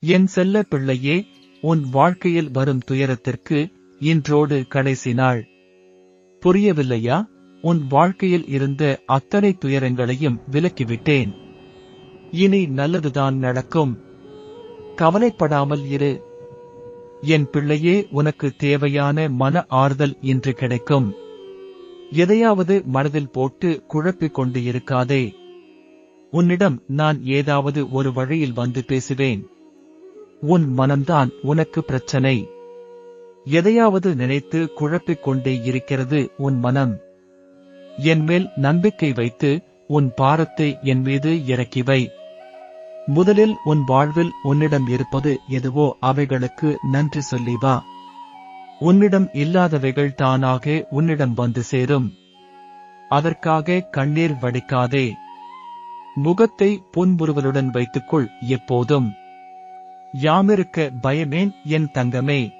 என் செல்ல பிள்ளையே உன் வாழ்க்கையில் வரும் துயரத்திற்கு இன்றோடு கடைசி நாள். புரியவில்லையா? உன் வாழ்க்கையில் இருந்த அத்தனை துயரங்களையும் விலக்கிவிட்டேன். இனி நல்லதுதான் நடக்கும். கவலைப்படாமல் இரு. என் பிள்ளையே உனக்கு தேவையான மன ஆறுதல் இன்று கிடைக்கும். எதையாவது மனதில் போட்டு குழப்பிக் கொண்டு இருக்காதே. உன்னிடம் நான் ஏதாவது ஒரு வழியில் வந்து பேசுவேன். உன் மனம்தான் உனக்கு பிரச்சனை. எதையாவது நினைத்து குழப்பிக் கொண்டே இருக்கிறது உன் மனம். என் மேல் நம்பிக்கை வைத்து உன் பாரத்தை என் மீது இறக்கிவை முதலில் உன் வாழ்வில் உன்னிடம் இருப்பது எதுவோ அவைகளுக்கு நன்றி சொல்லி வா. உன்னிடம் இல்லாதவைகள் தானாக உன்னிடம் வந்து சேரும். அதற்காக கண்ணீர் வடிக்காதே. முகத்தை புன்முறுவலுடன் வைத்துக்கொள் எப்போதும். யாமிருக்க பயமேன் என் தங்கமே.